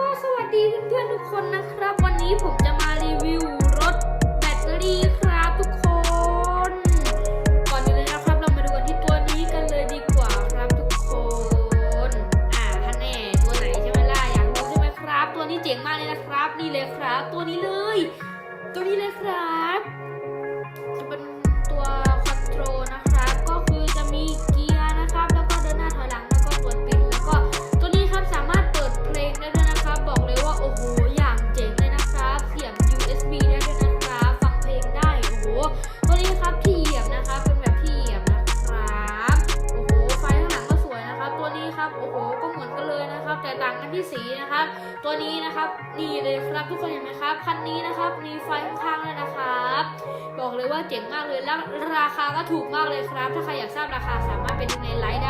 ก็สวัสดีเพื่อนๆทุกคนนะครับ วันนี้ผมจะมารีวิวรถแบตเตอรี่ครับทุกคน ก่อนอื่นเลยนะครับ เรามาดูกันที่ตัวนี้กันเลยดีกว่าครับทุกคนอ่าท่านแน่ตัวไหนใช่ไหมล่ะอยากรู้ใช่ไหมครับ ตัวนี้เจ๋งมากเลยนะครับ นี่เลยครับ ตัวนี้เลย โอ้โหก็เหมือนกันเลยนะครับ แต่ต่างกันที่สีนะครับ ตัวนี้นะครับนี่เลยครับทุกคนเห็นไหมครับคันนี้นะครับมีไฟข้างๆเลยนะครับ บอกเลยว่าเจ๋งมากเลยแล้วราคาก็ถูกมากเลยครับ ถ้าใครอยากทราบราคาสามารถเป็นในไลท์